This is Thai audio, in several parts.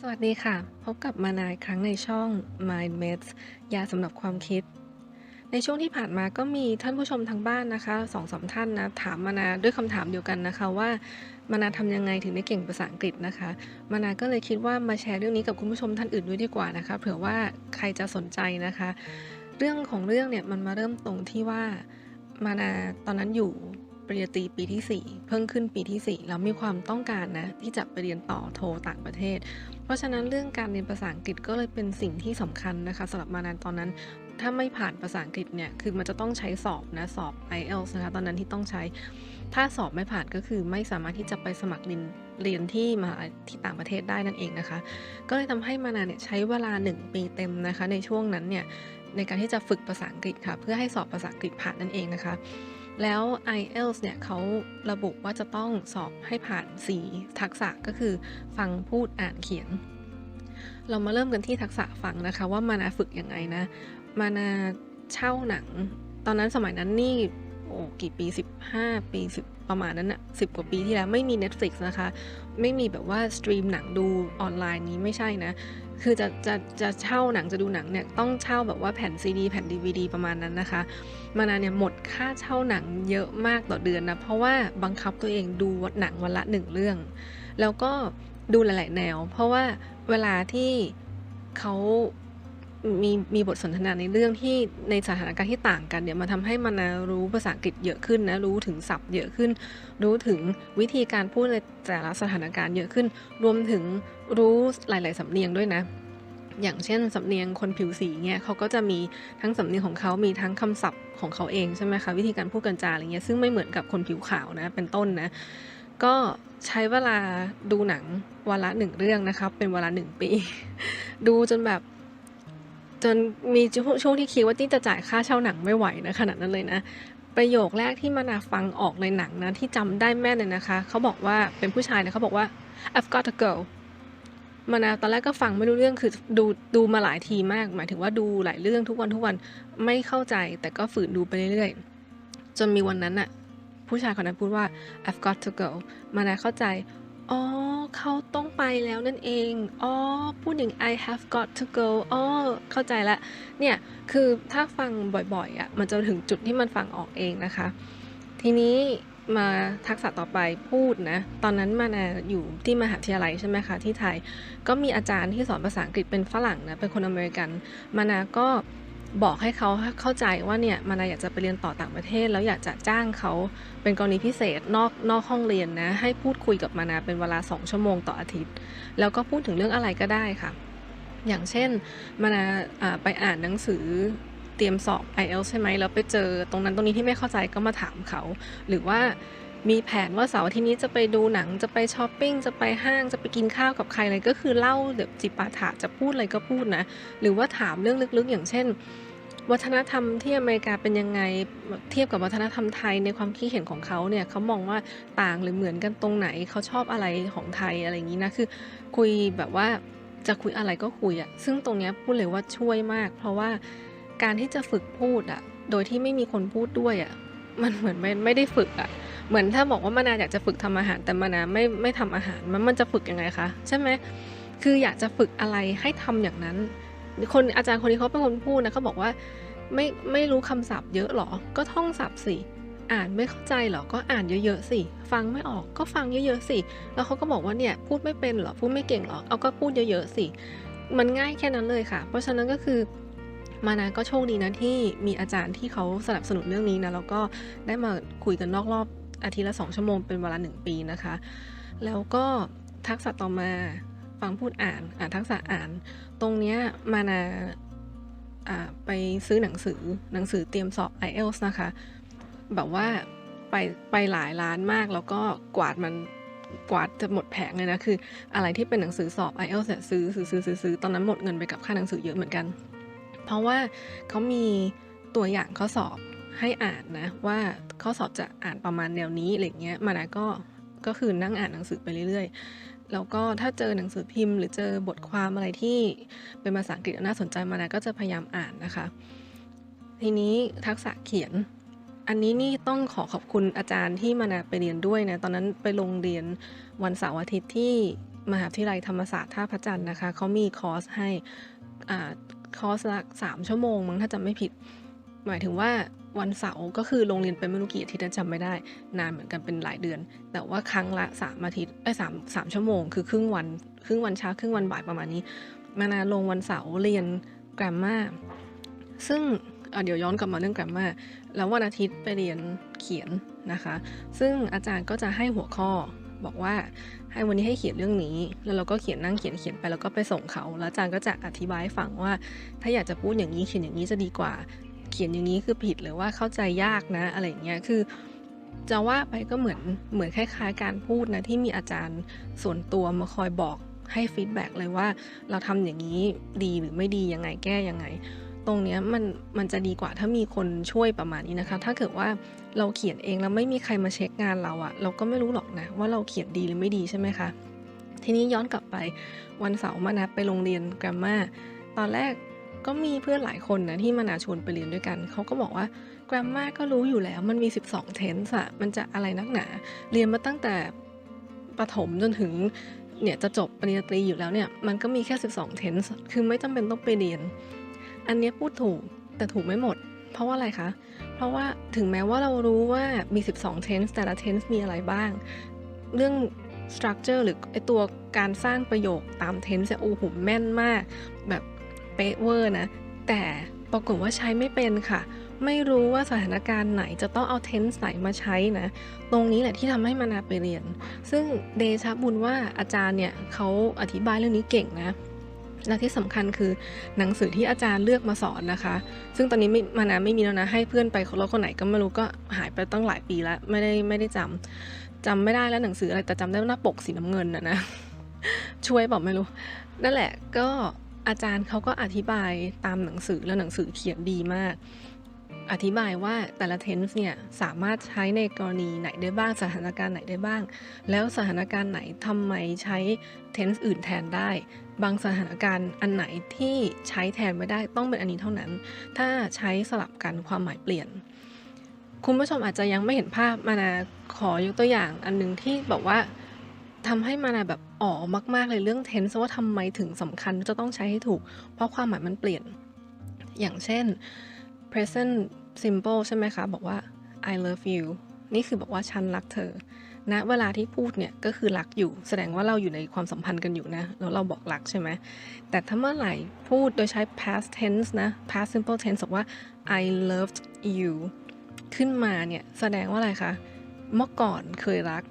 สวัสดีค่ะ พบกับมานายครั้งในช่อง Mind Meds ยาสำหรับความคิด ในช่วงที่ผ่านมาก็มีท่านผู้ชมทางบ้านนะคะสองสามท่านนะถามมานาด้วยคำถามเดียวกันนะคะว่ามานาทำยังไงถึงได้เก่งภาษาอังกฤษนะคะ มานาก็เลยคิดว่ามาแชร์เรื่องนี้กับคุณผู้ชมท่านอื่นด้วยดีกว่านะคะ เผื่อว่าใครจะสนใจนะคะ เรื่องของเรื่องเนี่ยมันมาเริ่มตรงที่ว่ามานาตอนนั้นอยู่ ปริญญาตรีปีที่ 4 เพิ่งขึ้นปีที่ 4 แล้วมีความต้องการนะ ที่จะไปเรียนต่อโทต่างประเทศ เพราะฉะนั้นเรื่องการเรียนภาษาอังกฤษก็เลยเป็นสิ่งที่สำคัญนะคะสำหรับมานานตอนนั้น ถ้าไม่ผ่านภาษาอังกฤษเนี่ยคือมันจะต้องใช้สอบนะสอบ IELTS นะคะตอนนั้นที่ต้องใช้ ถ้าสอบไม่ผ่านก็คือไม่สามารถที่จะไปสมัครเรียนเรียนที่มาที่ต่างประเทศได้นั่นเองนะคะ ก็เลยทำให้มานาเนี่ยใช้เวลา 1 ปีเต็มนะคะ ในช่วงนั้นเนี่ยในการที่จะฝึกภาษาอังกฤษค่ะ เพื่อให้สอบภาษาอังกฤษผ่านนั่นเองนะคะ แล้ว IELTS เนี่ยเขาระบุว่าจะต้องสอบให้ผ่าน 4 ทักษะก็คือฟังพูดอ่านเขียน เรามาเริ่มกันที่ทักษะฟังนะคะ ว่ามานาฝึกยังไงนะ มานาเช่าหนัง ตอนนั้นสมัยนั้นนี่โอ้กี่ปี 15 ปี 10 ประมาณนั้นอะ10 กว่าปีที่แล้วไม่มี Netflix นะคะ ไม่มีแบบว่าสตรีมหนังดูออนไลน์นี้ไม่ใช่นะ คือจะจะจะเช่าหนังจะดูหนังเนี่ยต้องเช่าแบบว่าแผ่นซีดีแผ่นดีวดีประมาณนั้นนะคะ มานาเนี่ยหมดค่าเช่าหนังเยอะมากต่อเดือนนะเพราะว่าบังคับตัวเองดูหนังวันละหนึ่งเรื่อง แล้วก็ดูหลาย ๆ แนว เพราะว่าเวลาที่เขา มีมีบทสนทนาในเรื่องที่ในสถานการณ์ที่ต่างกันเนี่ยมันทำให้มานารู้ภาษาอังกฤษเยอะขึ้นนะรู้ถึงศัพท์เยอะขึ้น รู้ถึงวิธีการพูดในแต่ละสถานการณ์เยอะขึ้น รวมถึงรู้หลาย ๆ สำเนียงด้วยนะ อย่างเช่นสำเนียงคนผิวสีเนี่ยเขาก็จะมีทั้งสำเนียงของเขามีทั้งคำศัพท์ของเขาเองใช่ไหมคะวิธีการพูดกันจาอะไรเงี้ยซึ่งไม่เหมือนกับคนผิวขาวนะเป็นต้นนะก็ใช้เวลาดูหนังวันละหนึ่งเรื่องนะคะเป็นเวลาหนึ่งปี ดูจนแบบ จนมีช่วงที่คิดว่าที่จะจ่ายค่าเช่าหนังไม่ไหวนะขนาดนั้นเลยนะ ประโยคแรกที่มานาฟังออกในหนังนะที่จำได้แม่นเลยนะคะ เขาบอกว่าเป็นผู้ชายนะเขาบอกว่า I've got to go มานาตอนแรกก็ฟังไม่รู้เรื่องคือดูดูมาหลายทีมาก หมายถึงว่าดูหลายเรื่องทุกวันทุกวันไม่เข้าใจแต่ก็ฝืนดูไปเรื่อยๆ จนมีวันนั้นอะผู้ชายคนนั้นพูดว่า I've got to go มานาเข้าใจ อ๋อ เขาต้องไปแล้วนั่นเอง อ๋อ พูดอย่าง I have got to go อ๋อ เข้าใจละ เนี่ย คือถ้าฟังบ่อยๆ อะ มันจะถึงจุดที่มันฟังออกเองนะคะ ทีนี้มาทักษะต่อไปพูดนะ ตอนนั้นมานาอยู่ที่มหาวิทยาลัยใช่ไหมคะ ที่ไทย ก็มีอาจารย์ที่สอนภาษาอังกฤษเป็นฝรั่งนะ เป็นคนอเมริกัน มานาก็ บอกให้เขาเข้าใจว่าเนี่ยมานาอยากจะไปเรียนต่อต่างประเทศ แล้วอยากจะจ้างเขาเป็นกรณีพิเศษนอกนอกห้องเรียนนะ ให้พูดคุยกับมานาเป็นเวลา 2 ชั่วโมงต่ออาทิตย์ แล้วก็พูดถึงเรื่องอะไรก็ได้ค่ะ อย่างเช่นมานาไปอ่านหนังสือเตรียมสอบ IELTS ใช่ไหมแล้วไปเจอตรงนั้นตรงนี้ที่ไม่เข้าใจก็มาถามเขา หรือว่ามีแผนว่าเสาร์ทิตย์นี้จะไปดูหนังจะไปช้อปปิ้งจะไปห้างจะไปกินข้าวกับใครอะไรก็คือเล่าแบบจิปาถะจะพูดอะไรก็พูดนะ หรือว่าถามเรื่องลึกๆ อย่างเช่น วัฒนธรรมที่อเมริกาเป็นยังไงเทียบกับวัฒนธรรมไทยในความคิดเห็นของเขาเนี่ยเขามองว่าต่างหรือเหมือนกันตรงไหนเขาชอบอะไรของไทยอะไรอย่างนี้นะคือ คุยแบบว่าจะคุยอะไรก็คุยอะซึ่งตรงนี้พูดเลยว่าช่วยมาก เพราะว่าการที่จะฝึกพูดอะโดยที่ไม่มีคนพูดด้วยอะมันเหมือนไม่ไม่ได้ฝึกอะเหมือนถ้าบอกว่ามานาอยากจะฝึกทำอาหารแต่มานาไม่ไม่ทำอาหารมันมันจะฝึกยังไงคะใช่ไหมคืออยากจะฝึกอะไรให้ทำอย่างนั้น คนอาจารย์คนนี้เขาเป็นคนพูดนะเขาบอกว่าไม่ไม่รู้คำศัพท์เยอะหรอ ก็ท่องศัพท์สิ อ่านไม่เข้าใจหรอ ก็อ่านเยอะๆสิ ฟังไม่ออกก็ฟังเยอะๆสิ แล้วเขาก็บอกว่าเนี่ยพูดไม่เป็นหรอ พูดไม่เก่งหรอ เอาก็พูดเยอะๆสิ มันง่ายแค่นั้นเลยค่ะ เพราะฉะนั้นก็คือมานาก็โชคดีนะที่มีอาจารย์ที่เขาสนับสนุนเรื่องนี้นะ แล้วก็ได้มาคุยกันนอกรอบอาทิตย์ละสองชั่วโมงเป็นเวลาหนึ่งปีนะคะ แล้วก็ทักษะต่อมา ฟังพูดอ่านอ่านทักษะอ่าน ตรงเนี้ยมานาอ่าไปซื้อหนังสือหนังสือเตรียมสอบ IELTS นะคะ แบบว่าไปไปหลายร้านมากแล้วก็กวาดมันกวาดจะหมดแผงเลยนะ คืออะไรที่เป็นหนังสือสอบ IELTS เนี่ยซื้อซื้อซื้อซื้อซื้อตอนนั้นหมดเงินไปกับค่าหนังสือเยอะเหมือนกัน เพราะว่าเขามีตัวอย่างข้อสอบให้อ่านนะ ว่าข้อสอบจะอ่านประมาณแนวนี้อะไรเงี้ยมานะก็ก็คือนั่งอ่านหนังสือไปเรื่อย แล้วก็ถ้าเจอหนังสือพิมพ์ หรือเจอบทความอะไรที่เป็นภาษาอังกฤษน่าสนใจมานะก็จะพยายามอ่านนะคะ ทีนี้ทักษะเขียน อันนี้นี่ต้องขอขอบคุณอาจารย์ที่มานาไปเรียนด้วยนะ ตอนนั้นไปลงเรียนวันเสาร์อาทิตย์ที่มหาวิทยาลัยธรรมศาสตร์ท่าพระจันทร์นะคะเขามีคอร์สให้อคอร์สละสามชั่วโมงมั้งถ้าจำไม่ผิด หมายถึงว่าวันเสาร์ก็คือโรงเรียนเป็นไม่รู้กี่อาทิตย์จำไม่ได้ นานเหมือนกันเป็นหลายเดือน แต่ว่าครั้งละสามอาทิตย์ไอ้สามสามชั่วโมงคือครึ่งวันครึ่งวันเช้าครึ่งวันบ่ายประมาณนี้ มานาลงวันเสาร์เรียนแกรมมาซึ่งเดี๋ยวย้อนกลับมาเรื่องแกรมมาแล้ววันอาทิตย์ไปเรียนเขียนนะคะ ซึ่งอาจารย์ก็จะให้หัวข้อบอกว่าให้วันนี้ให้เขียนเรื่องนี้ แล้วเราก็เขียนนั่งเขียนเขียนไปแล้วก็ไปส่งเขา แล้วอาจารย์ก็จะอธิบายให้ฟังว่า ถ้าอยากจะพูดอย่างนี้เขียนอย่างนี้จะดีกว่า ขียนอย่างนี้คือผิดหรือว่าเข้าใจยากนะอะไรเงี้ยคือ จะว่าไปก็เหมือนเหมือนคล้าย ๆ การพูดนะที่มีอาจารย์ส่วนตัวมาคอยบอกให้ฟีดแบ็กเลยว่าเราทำอย่างนี้ดีหรือไม่ดียังไงแก้ยังไง ตรงเนี้ยมันมันจะดีกว่าถ้ามีคนช่วยประมาณนี้นะคะ ถ้าเกิดว่าเราเขียนเองแล้วไม่มีใครมาเช็คงานเราอะเราก็ไม่รู้หรอกนะว่าเราเขียนดีหรือไม่ดีใช่ไหมคะทีนี้ย้อนกลับไปวันเสาร์มานะไปโรงเรียนแกรมมาตอนแรก ก็มีเพื่อนหลายคนนะที่มานาชวนไปเรียนด้วยกัน เขาก็บอกว่าแกรมมาก็รู้อยู่แล้วมันมี 12 tense อะมันจะอะไรนักหนา เรียนมาตั้งแต่ประถมจนถึงเนี่ยจะจบปริญญาตรีอยู่แล้วเนี่ยมันก็มีแค่ 12 tense คือไม่จำเป็นต้องไปเรียน อันนี้พูดถูกแต่ถูกไม่หมด เพราะว่าอะไรคะ เพราะว่าถึงแม้ว่าเรารู้ว่ามี 12 tense แต่ละ tense มีอะไรบ้าง เรื่อง structure หรือไอตัวการสร้างประโยคตาม tense เนี่ยโอ้โหแม่นมากแบบ เป๊ะเวอร์นะ แต่ปรากฏว่าใช้ไม่เป็นค่ะ ไม่รู้ว่าสถานการณ์ไหนจะต้องเอา tense ไหนมาใช้นะ ตรงนี้แหละที่ทำให้มานาไปเรียน ซึ่งเดชะบุญว่าอาจารย์เนี่ยเขาอธิบายเรื่องนี้เก่งนะและที่สำคัญคือหนังสือที่อาจารย์เลือกมาสอนนะคะ ซึ่งตอนนี้ไม่มานาไม่มีแล้วนะให้เพื่อนไปคนละคนไหนก็ไม่รู้ก็หายไปตั้งหลายปีแล้วไม่ได้ไม่ได้จำจำไม่ได้แล้วหนังสืออะไรแต่จำได้ว่าหน้าปกสีน้ำเงินนะนะช่วยบอกไม่รู้ นั่นแหละก็ อาจารย์เขาก็อธิบายตามหนังสือแล้วหนังสือเขียนดีมาก อธิบายว่าแต่ละ tense เนี่ยสามารถใช้ในกรณีไหนได้บ้างสถานการณ์ไหนได้บ้าง แล้วสถานการณ์ไหนทำไมใช้ tense อื่นแทนได้ บางสถานการณ์อันไหนที่ใช้แทนไม่ได้ต้องเป็นอันนี้เท่านั้น ถ้าใช้สลับกันความหมายเปลี่ยน คุณผู้ชมอาจจะยังไม่เห็นภาพมานาขอยกตัวอย่างอันหนึงที่แบบว่า ทำให้มานาแบบอ๋อมากๆเลยเรื่อง tense ว่าทำไมถึงสำคัญจะต้องใช้ให้ถูก เพราะความหมายมันเปลี่ยน อย่างเช่น present simple ใช่ไหมคะ บอกว่า I love you นี่คือบอกว่าฉันรักเธอณนะเวลาที่พูดเนี่ยก็คือรักอยู่ แสดงว่าเราอยู่ในความสัมพันธ์กันอยู่นะแล้วเราบอกรักใช่ไหมแต่ถ้าเมื่อไหร่พูดโดยใช้ past tense นะ past simple tense บอกว่า I loved you ขึ้นมาเนี่ยแสดงว่าอะไรคะเมื่อก่อนเคยรัก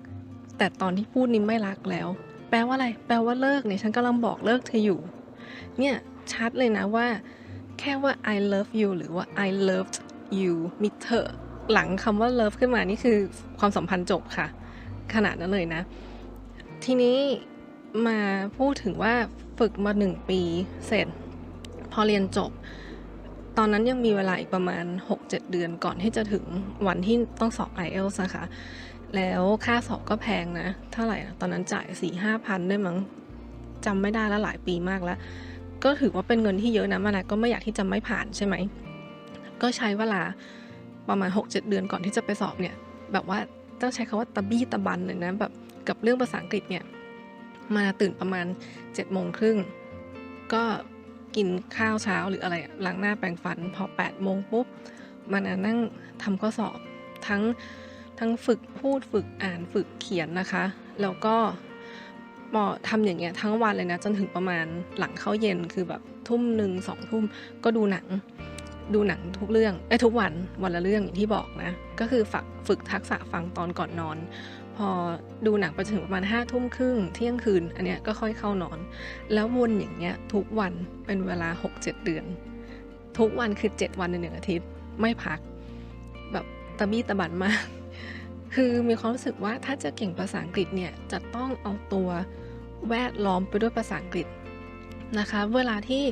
แต่ตอนที่พูดนี้ไม่รักแล้ว แปลว่าอะไร แปลว่าเลิกเนี่ยฉันกำลังบอกเลิกเธออยู่ เนี่ยชัดเลยนะว่า แค่ว่า I love you หรือว่า I loved you มีเธอหลังคำว่า love ขึ้นมานี่คือความสัมพันธ์จบค่ะ ขนาดนั้นเลยนะ ทีนี้มาพูดถึงว่าฝึกมาหนึ่งปีเสร็จ พอเรียนจบ ตอนนั้นยังมีเวลาอีกประมาณ 6-7 เดือนก่อนที่จะถึงวันที่ต้องสอบ IELTS นะคะ แล้วค่าสอบก็แพงนะ เท่าไหร่อะตอนนั้นจ่าย4 5พันได้มั้งจำไม่ได้แล้วหลายปีมากแล้ว ก็ถือว่าเป็นเงินที่เยอะนะมานะก็ไม่อยากที่จะไม่ผ่านใช่ไหม ก็ใช้เวลาประมาณ 6-7 เดือนก่อนที่จะไปสอบเนี่ย แบบว่าต้องใช้คำว่าตะบี้ตะบันเลยนะแบบกับเรื่องภาษาอังกฤษเนี่ย มาตื่นประมาณ7จ็ดโมงครึ่งก็กินข้าวเช้าหรืออะไรอะล้างหน้าแปรงฟัน พอ8ปดโมงปุ๊บมานะนั่งทำข้อสอบทั้ง ทั้งฝึกพูดฝึกอ่านฝึกเขียนนะคะ แล้วก็หมอทำอย่างเงี้ยทั้งวันเลยนะ จนถึงประมาณหลังเข้าเย็นคือแบบทุ่มหนึ่งสองทุ่มก็ดูหนัง ดูหนังทุกเรื่องไอ้ทุกวันวันละเรื่องอย่างที่บอกนะ ก็คือฝึกฝึกทักษะฟังตอนก่อนนอน พอดูหนังไปถึงประมาณห้าทุ่มครึ่งเที่ยงคืนอันเนี้ยก็ค่อยเข้านอน แล้ววนอย่างเงี้ยทุกวันเป็นเวลา 6-7 เดือน ทุกวันคือ 7 วันในหนึ่งอาทิตย์ไม่พัก แบบตะบี้ตะบันมาก คือมีความรู้สึกว่าถ้าจะเก่งภาษาอังกฤษเนี่ยจะต้องเอาตัวแวดล้อมไปด้วยภาษาอังกฤษนะคะ เวลาที่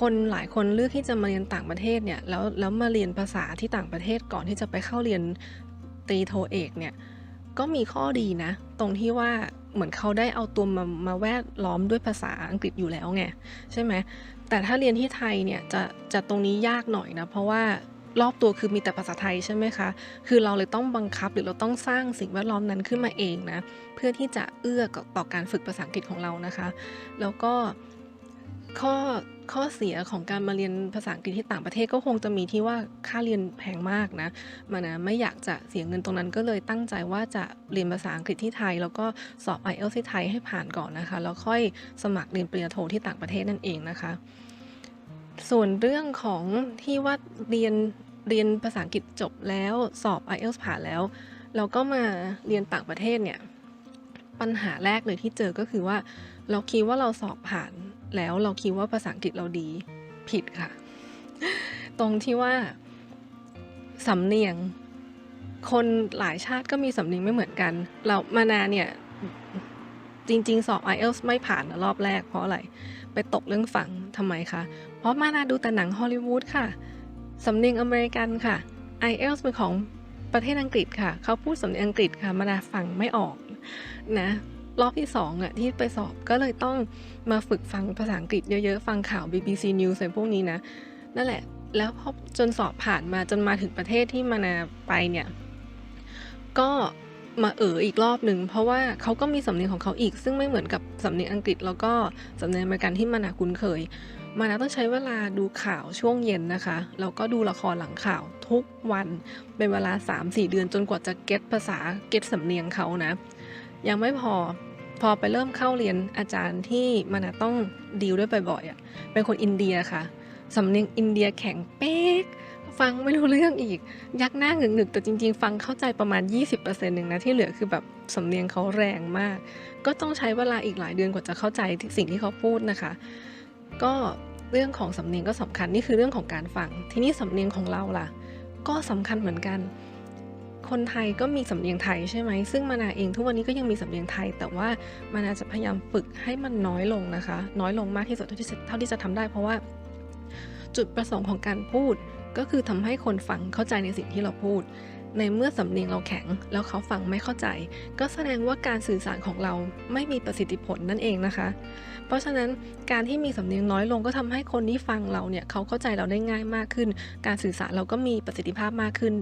คนหลายคนเลือกที่จะมาเรียนต่างประเทศเนี่ยแล้วแล้วมาเรียนภาษาที่ต่างประเทศก่อนที่จะไปเข้าเรียนตรีโทเอกเนี่ยก็มีข้อดีนะ ตรงที่ว่าเหมือนเขาได้เอาตัวมามาแวดล้อมด้วยภาษาอังกฤษอยู่แล้วไงใช่ไหมแต่ถ้าเรียนที่ไทยเนี่ยจะจะตรงนี้ยากหน่อยนะเพราะว่า รอบตัวคือมีแต่ภาษาไทยใช่ไหมคะ คือเราเลยต้องบังคับหรือเราต้องสร้างสิ่งแวดล้อมนั้นขึ้นมาเองนะ เพื่อที่จะเอื้อต่อการฝึกภาษาอังกฤษของเรานะคะ แล้วก็ข้อข้อเสียของการมาเรียนภาษาอังกฤษที่ต่างประเทศก็คงจะมีที่ว่าค่าเรียนแพงมากนะมานะไม่อยากจะเสียเงินตรงนั้นก็เลยตั้งใจว่าจะเรียนภาษาอังกฤษที่ไทย แล้วก็สอบ IELTS ที่ไทยให้ผ่านก่อนนะคะ แล้วค่อยสมัครเรียนปริญญาโทที่ต่างประเทศนั่นเองนะคะ ส่วนเรื่องของที่ว่าเรียนเรียนภาษาอังกฤษจบแล้วสอบ IELTS ผ่านแล้ว เราก็มาเรียนต่างประเทศเนี่ยปัญหาแรกเลยที่เจอก็คือว่า เราคิดว่าเราสอบผ่านแล้วเราคิดว่าภาษาอังกฤษเราดีผิดค่ะ ตรงที่ว่าสำเนียง คนหลายชาติก็มีสำเนียงไม่เหมือนกัน เรามานาเนี่ยจริง ๆ สอบ IELTS ไม่ผ่านรอบแรกเพราะอะไร ไปตกเรื่องฟังทำไมคะ เพราะมานาดูแต่หนังฮอลลีวูดค่ะ สำเนียงอเมริกันค่ะ IELTS เป็นของประเทศอังกฤษค่ะ เขาพูดสำเนียงอังกฤษค่ะ มานาฟังไม่ออกนะรอบที่สองอะที่ไปสอบก็เลยต้องมาฝึกฟังภาษาอังกฤษเยอะๆ ฟังข่าว BBC News อะไรพวกนี้นะ นั่นแหละ แล้วพอจนสอบผ่านมาจนมาถึงประเทศที่มานาไปเนี่ย ก็มาเอออีกรอบหนึ่งเพราะว่าเขาก็มีสำเนียงของเขาอีก ซึ่งไม่เหมือนกับสำเนียงอังกฤษแล้วก็สำเนียงอเมริกันที่มานาคุ้นเคย มานาต้องใช้เวลาดูข่าวช่วงเย็นนะคะแล้วก็ดูละครหลังข่าวทุกวันเป็นเวลา 3-4 เดือนจนกว่าจะเก็ตภาษาเก็ตสำเนียงเขานะ ยังไม่พอพอไปเริ่มเข้าเรียนอาจารย์ที่มันะต้องดีลด้วยบ่อยๆอะเป็นคนอินเดียค่ะสำเนียงอินเดียแข็งเป๊กฟังไม่รู้เรื่องอีก ยักหน้าหงึกหนึกๆแต่จริงๆ ฟังเข้าใจประมาณ 20%หนึ่งนะที่เหลือคือแบบสำเนียงเขาแรงมาก ก็ต้องใช้เวลาอีกหลายเดือนกว่าจะเข้าใจสิ่งที่เขาพูดนะคะ ก็ เรื่องของสำเนียงก็สำคัญนี่คือเรื่องของการฟัง ทีนี้สำเนียงของเราล่ะ ก็สำคัญเหมือนกัน คนไทยก็มีสำเนียงไทยใช่ไหมซึ่งมานาเองทุกวันนี้ก็ยังมีสำเนียงไทย แต่ว่ามานาจะพยายามฝึกให้มันน้อยลงนะคะ น้อยลงมากที่สุดเท่าที่เท่าที่จะทำได้ เพราะว่า จุดประสงค์ของการพูดก็คือทำให้คนฟังเข้าใจในสิ่งที่เราพูด ในเมื่อสำเนียงเราแข็ง แล้วเขาฟังไม่เข้าใจ ก็แสดงว่าการสื่อสารของเราไม่มีประสิทธิผลนั่นเองนะคะ เพราะฉะนั้นการที่มีสำเนียงน้อยลงก็ทำให้คนที่ฟังเราเนี่ยเขาเข้าใจเราได้ง่ายมากขึ้น การสื่อสารเราก็มีประสิทธิภาพมากขึ้น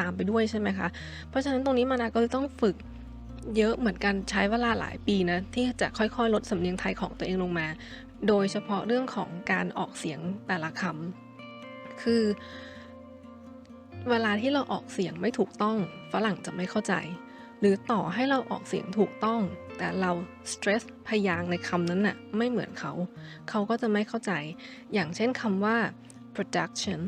ตามไปด้วยใช่ไหมคะเพราะฉะนั้นตรงนี้มานาก็เลยต้องฝึกเยอะเหมือนกันใช้เวลาหลายปีนะที่จะค่อยๆ ลดสำเนียงไทยของตัวเองลงมา โดยเฉพาะเรื่องของการออกเสียงแต่ละคำคือ เวลาที่เราออกเสียงไม่ถูกต้อง ฝรั่งจะไม่เข้าใจ หรือต่อให้เราออกเสียงถูกต้อง แต่เรา stress พยางในคำนั้นน่ะไม่เหมือนเขา เขาก็จะไม่เข้าใจ อย่างเช่นคำว่า production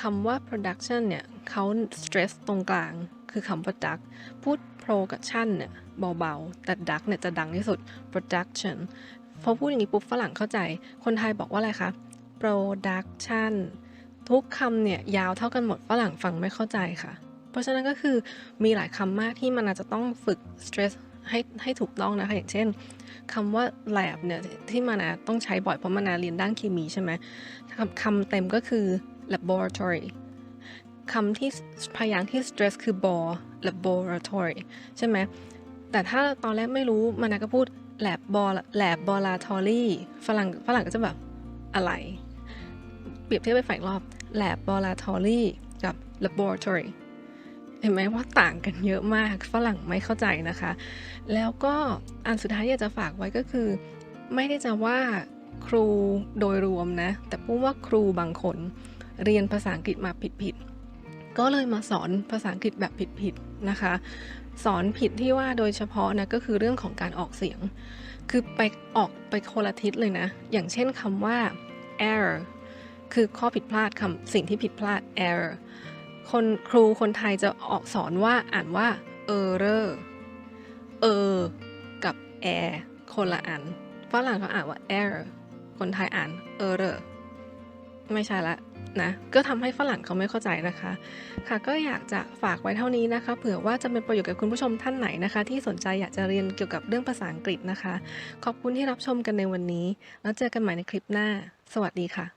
คำว่า production เนี่ยเขา stress ตรงกลาง คือคำว่า duck พูด pro กับ tion เนี่ยเบาๆ แต่ duck เนี่ยจะดังที่สุด production พอพูดอย่างนี้ปุ๊บฝรั่งเข้าใจ คนไทยบอกว่าอะไรคะ production ทุกคำเนี่ยยาวเท่ากันหมดฝรั่งฟังไม่เข้าใจค่ะ เพราะฉะนั้นก็คือมีหลายคำมากที่มันอาจจะต้องฝึก stress ให้ให้ถูกต้องนะคะอย่างเช่นคำว่า lab เนี่ยที่มานาต้องใช้บ่อยเพราะมานาเรียนด้านเคมีใช่ไหมคำคำเต็มก็คือ laboratory คำที่พยางค์ที่ stress คือ bor laboratory ใช่ไหมแต่ถ้าตอนแรกไม่รู้มานาก็พูด lab bor lab laboratory ฝรั่งฝรั่งก็จะแบบอะไร เปรียบเทียบไปฝ่ายรอบ laboratory กับ laboratory เห็นไหมว่าต่างกันเยอะมากฝรั่งไม่เข้าใจนะคะ แล้วก็อันสุดท้ายอยากจะฝากไว้ก็คือ ไม่ได้จะว่าครูโดยรวมนะ แต่พูดว่าครูบางคนเรียนภาษาอังกฤษมาผิดๆก็เลยมาสอนภาษาอังกฤษแบบผิดๆนะคะ สอนผิดที่ว่าโดยเฉพาะนะก็คือเรื่องของการออกเสียง คือไปออกไปโคนละทิศเลยนะ อย่างเช่นคำว่า error คือข้อผิดพลาดคำสิ่งที่ผิดพลาด error คนครูคนไทยจะออกสอนว่าอ่านว่า error เออกับ air คนละอันฝรั่งเขาอ่านว่า error คนไทยอ่าน error ไม่ใช่ละนะก็ทำให้ฝรั่งเขาไม่เข้าใจนะคะ ค่ะก็อยากจะฝากไว้เท่านี้นะคะ เผื่อว่าจะเป็นประโยชน์กับคุณผู้ชมท่านไหนนะคะ ที่สนใจอยากจะเรียนเกี่ยวกับเรื่องภาษาอังกฤษนะคะ ขอบคุณที่รับชมกันในวันนี้ แล้วเจอกันใหม่ในคลิปหน้า สวัสดีค่ะ